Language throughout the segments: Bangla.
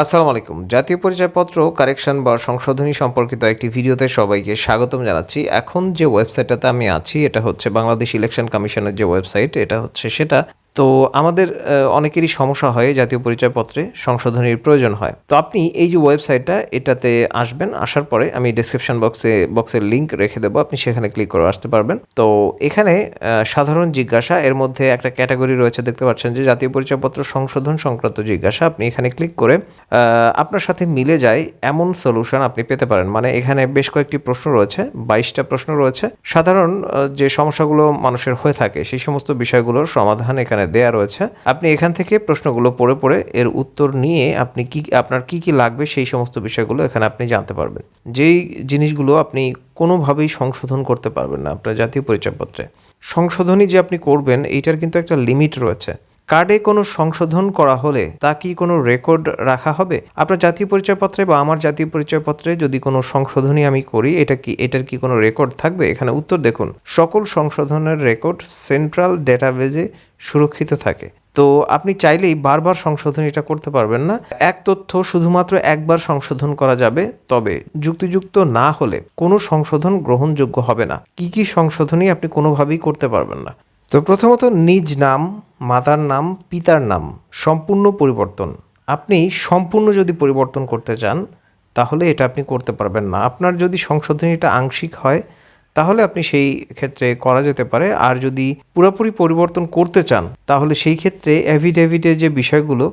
আসসালামু আলাইকুম। জাতীয় পরিচয়পত্র, কারেকশন বা সংশোধনী সম্পর্কিত একটি ভিডিওতে সবাইকে স্বাগতম জানাচ্ছি। এখন যে ওয়েবসাইটটাতে আমি আছি, এটা হচ্ছে বাংলাদেশ ইলেকশন কমিশনের যে ওয়েবসাইট, এটা হচ্ছে সেটা তো আমাদের অনেকেরই সমস্যা হয় জাতীয় পরিচয়পত্রে সংশোধনীর প্রয়োজন হয়। তো আপনি এই যে ওয়েবসাইটটা, এটাতে আসবেন, আসার পরে আমি ডিসক্রিপশন বক্সে বক্সের লিঙ্ক রেখে দেবো, আপনি সেখানে ক্লিক করে আসতে পারবেন। তো এখানে সাধারণ জিজ্ঞাসা, এর মধ্যে একটা ক্যাটাগরি রয়েছে, দেখতে পাচ্ছেন যে জাতীয় পরিচয়পত্র সংশোধন সংক্রান্ত জিজ্ঞাসা, আপনি এখানে ক্লিক করে আপনার সাথে মিলে যায় এমন সলিউশন আপনি পেতে পারেন। মানে এখানে বেশ কয়েকটি প্রশ্ন রয়েছে, বাইশটা প্রশ্ন রয়েছে। সাধারণ যে সমস্যাগুলো মানুষের হয়ে থাকে, সেই সমস্ত বিষয়গুলোর সমাধান এখানে দেয়া রয়েছে। আপনি এখান থেকে প্রশ্নগুলো পড়ে পড়ে এর উত্তর নিয়ে আপনি কি, আপনার কি কি লাগবে সেই সমস্ত বিষয়গুলো এখানে আপনি জানতে পারবেন। যেই জিনিসগুলো আপনি কোনোভাবেই সংশোধন করতে পারবেন না আপনার জাতীয় পরিচয়পত্রে। সংশোধনী যে আপনি করবেন, এইটার কিন্তু একটা লিমিট রয়েছে। কার্ডে কোনো সংশোধন করা হলে তা কি কোনো রেকর্ড রাখা হবে? আপনার জাতীয় পরিচয়পত্রে বা আমার জাতীয় পরিচয়পত্রে যদি কোনো সংশোধনী আমি করি, এটা কি, এটার কি কোনো রেকর্ড থাকবে? এখানে উত্তর দেখুন, সকল সংশোধনের রেকর্ড সেন্ট্রাল ডেটাবেজে সুরক্ষিত থাকে। তো আপনি চাইলেই বারবার সংশোধন এটা করতে পারবেন না। এক তথ্য শুধুমাত্র একবার সংশোধন করা যাবে, তবে যুক্তিযুক্ত না হলে কোনো সংশোধন গ্রহণযোগ্য হবে না। কি কি সংশোধনী আপনি কোনোভাবেই করতে পারবেন না। তো প্রথমত নিজ নাম, মাতার নাম, পিতার নাম, সম্পূর্ণ পরিবর্তন। আপনি সম্পূর্ণ যদি পরিবর্তন করতে চান, তাহলে এটা আপনি করতে পারবেন না। আপনার যদি সংশোধনীটা আংশিক হয়, তাহলে আপনি সেই ক্ষেত্রে করা যেতে পারে। আর যদি পুরোপুরি পরিবর্তন করতে চান, তাহলে সেই ক্ষেত্রে অ্যাভিডেভিটের যে বিষয়গুলো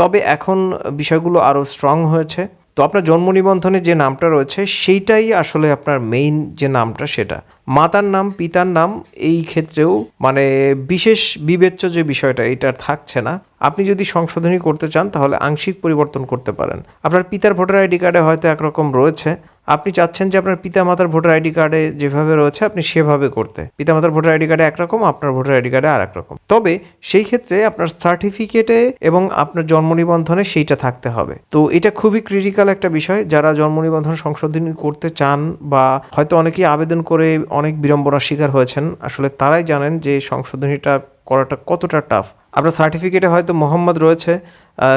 তবে এখন বিষয়গুলো আরও স্ট্রং হয়েছে। তো আপনার জন্ম নিবন্ধনে যে নামটা রয়েছে, সেইটাই আসলে আপনার মেইন যে নামটা, সেটা। মাতার নাম, পিতার নাম, এই ক্ষেত্রেও মানে বিশেষ বিবেচ্য যে বিষয়টা এটা থাকছে না। আপনি যদি সংশোধনী করতে চান, তাহলে আংশিক পরিবর্তন করতে পারেন। আপনার পিতার ভোটার আইডি কার্ডে হয়তো একরকম রয়েছে। আপনি চাচ্ছেন যে আপনার পিতামাতার ভোটার আইডি কার্ডে যেভাবে রয়েছে, আপনি সেভাবে করতে। পিতামাতার ভোটার আইডি কার্ডে একরকম, আপনার ভোটার আইডি কার্ডে আর একরকম তবে সেই ক্ষেত্রে আপনার সার্টিফিকেটে এবং আপনার জন্ম নিবন্ধনে সেইটা থাকতে হবে। তো এটা খুবই ক্রিটিক্যাল একটা বিষয়। যারা জন্ম নিবন্ধন সংশোধনী করতে চান বা হয়তো অনেকেই আবেদন করে অনেক বিড়ম্বনার শিকার হয়েছেন। আসলে তারাই জানেন যে সংশোধনীটা করাটা কতটা টাফ আপনার সার্টিফিকেটে হয়তো মোহাম্মদ রয়েছে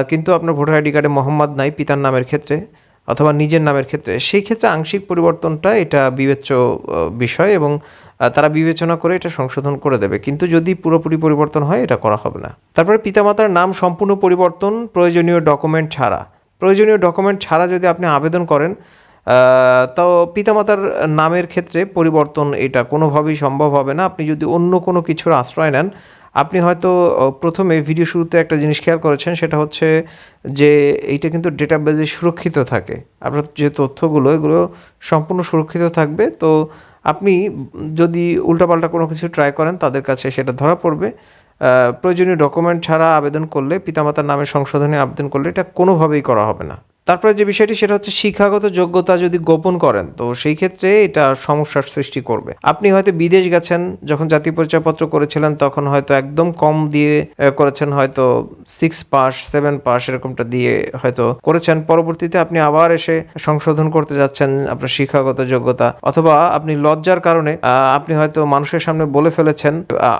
কিন্তু আপনার ভোটার আইডি কার্ডে মোহাম্মদ নাই পিতার নামের ক্ষেত্রে অথবা নিজের নামের ক্ষেত্রে। সেই ক্ষেত্রে আংশিক পরিবর্তনটা এটা বিবেচ্য বিষয় এবং তারা বিবেচনা করে এটা সংশোধন করে দেবে। কিন্তু যদি পুরোপুরি পরিবর্তন হয়, এটা করা হবে না। তারপরে পিতামাতার নাম সম্পূর্ণ পরিবর্তন প্রয়োজনীয় ডকুমেন্ট ছাড়া। প্রয়োজনীয় ডকুমেন্ট ছাড়া যদি আপনি আবেদন করেন তো পিতামাতার নামের ক্ষেত্রে পরিবর্তন এটা কোনোভাবেই সম্ভব হবে না। আপনি যদি অন্য কোনো কিছুর আশ্রয় নেন, আপনি হয়তো প্রথমে ভিডিও শুরুতে একটা জিনিস খেয়াল করেছেন, সেটা হচ্ছে যে এইটা কিন্তু ডেটাবেজে সুরক্ষিত থাকে। আপনার যে তথ্যগুলো, এগুলো সম্পূর্ণ সুরক্ষিত থাকবে। তো আপনি যদি উল্টাপাল্টা কোনো কিছু ট্রাই করেন, তাদের কাছে সেটা ধরা পড়বে। প্রয়োজনীয় ডকুমেন্ট ছাড়া আবেদন করলে, পিতামাতার নামে সংশোধনে আবেদন করলে এটা কোনোভাবেই করা হবে না। তারপরে যে বিষয়টি, সেটা হচ্ছে শিক্ষাগত যোগ্যতা যদি গোপন করেন, তো সেই ক্ষেত্রে এটা সমস্যার সৃষ্টি করবে। আপনি হয়তো বিদেশ গেছেন, যখন জাতীয় পরিচয়পত্র করেছিলেন, তখন হয়তো একদম কম দিয়ে করেছেন হয়তো সিক্স পাস সেভেন পাস এরকমটা দিয়ে হয়তো করেছেন। পরবর্তীতে আপনি আবার এসে সংশোধন করতে যাচ্ছেন আপনার শিক্ষাগত যোগ্যতা। অথবা আপনি লজ্জার কারণে আপনি হয়তো মানুষের সামনে বলে ফেলেছেন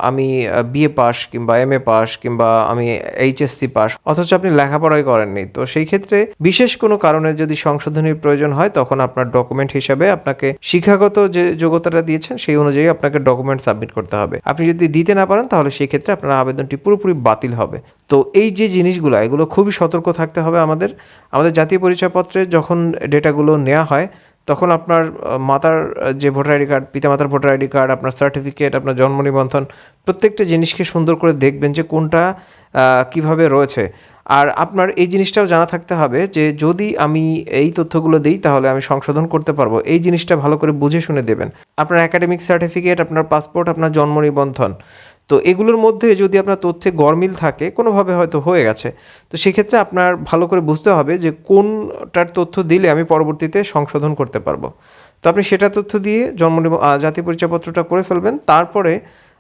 আমি বিএ পাস কিংবা এম এ পাস কিংবা আমি এইচএসসি পাস অথচ আপনি লেখাপড়াই করেননি। তো সেই ক্ষেত্রে বিশেষ কোনো কারণে যদি সংশোধনীর প্রয়োজন হয়, তখন আপনার ডকুমেন্ট হিসাবে আপনাকে শিক্ষাগত যে যোগ্যতাটা দিয়েছেন, সেই অনুযায়ী আপনাকে ডকুমেন্ট সাবমিট করতে হবে। আপনি যদি দিতে না পারেন, তাহলে সেই ক্ষেত্রে আপনার আবেদনটি পুরোপুরি বাতিল হবে। তো এই যে জিনিসগুলো, এগুলো খুবই সতর্ক থাকতে হবে আমাদের। আমাদের জাতীয় পরিচয়পত্রে যখন ডেটাগুলো নেওয়া হয়, তখন আপনার মাতার যে ভোটার আইডি কার্ড, পিতামাতার ভোটার আইডি কার্ড, আপনার সার্টিফিকেট আপনার জন্ম নিবন্ধন, প্রত্যেকটা জিনিসকে সুন্দর করে দেখবেন যে কোনটা কীভাবে রয়েছে। আর আপনার এই জিনিসটাও জানা থাকতে হবে যে যদি আমি এই তথ্যগুলো দিই, তাহলে আমি সংশোধন করতে পারব। এই জিনিসটা ভালো করে বুঝে শুনে দেবেন। আপনার একাডেমিক সার্টিফিকেট আপনার পাসপোর্ট আপনার জন্ম নিবন্ধন। তো এগুলোর মধ্যে যদি আপনার তথ্যে গরমিল থাকে, কোনোভাবে হয়তো হয়ে গেছে। তো সেক্ষেত্রে আপনার ভালো করে বুঝতে হবে যে কোনটার তথ্য দিলে আমি পরবর্তীতে সংশোধন করতে পারব। তো আপনি সেটা তথ্য দিয়ে জন্ম জাতীয় পরিচয়পত্রটা করে ফেলবেন। তারপরে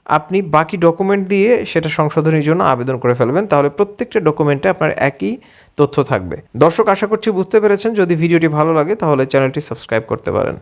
আপনি বাকি ডকুমেন্ট দিয়ে সেটা সংশোধনের জন্য আবেদন করে ফেলবেন, তাহলে প্রত্যেকটা ডকুমেন্টে আপনার একই তথ্য থাকবে। দর্শক, আশা করছি বুঝতে পেরেছেন। যদি ভিডিওটি ভালো লাগে, তাহলে চ্যানেলটি সাবস্ক্রাইব করতে পারেন।